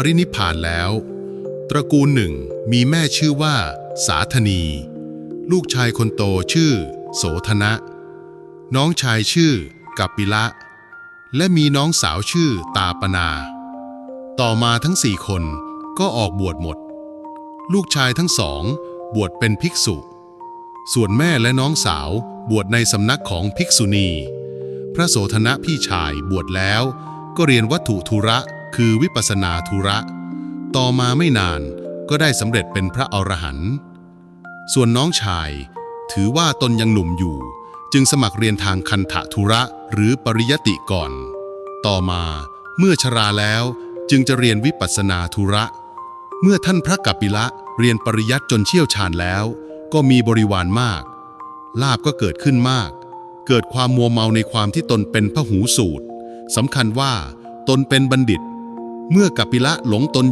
ปรินิพพานแล้ว ตระกูลหนึ่งมีแม่ชื่อว่า สาธนี ลูกชายคนโตชื่อ โสธนะ น้องชายชื่อกัปปิละ และมีน้องสาวชื่อตาปนา ต่อมาทั้งสี่คนก็ออกบวชหมด ลูกชายทั้งสองบวชเป็นภิกษุ ส่วนแม่และน้องสาวบวชในสำนักของภิกษุณี พระโสธนะพี่ชายบวชแล้วก็เรียนวัตถุธุระ คือวิปัสนาธุระ ต่อมาไม่นานก็ได้สำเร็จเป็นพระอรหันต์ส่วนน้องชาย ถือว่าตนยังหนุ่มอยู่ จึงสมัครเรียนทางคันธธุระหรือปริยติก่อน ต่อมาเมื่อชราแล้วจึงจะเรียนวิปัสนาธุระ เมื่อท่านพระกัปปิละเรียนปริยัติจนเชี่ยวชาญแล้ว ก็มีบริวารมาก ลาบก็เกิดขึ้นมาก เกิดความมัวเมาในความที่ตนเป็นพระหูสูตรสำคัญว่าตนเป็นบัณฑิต เมื่อกัปปิละหลงตน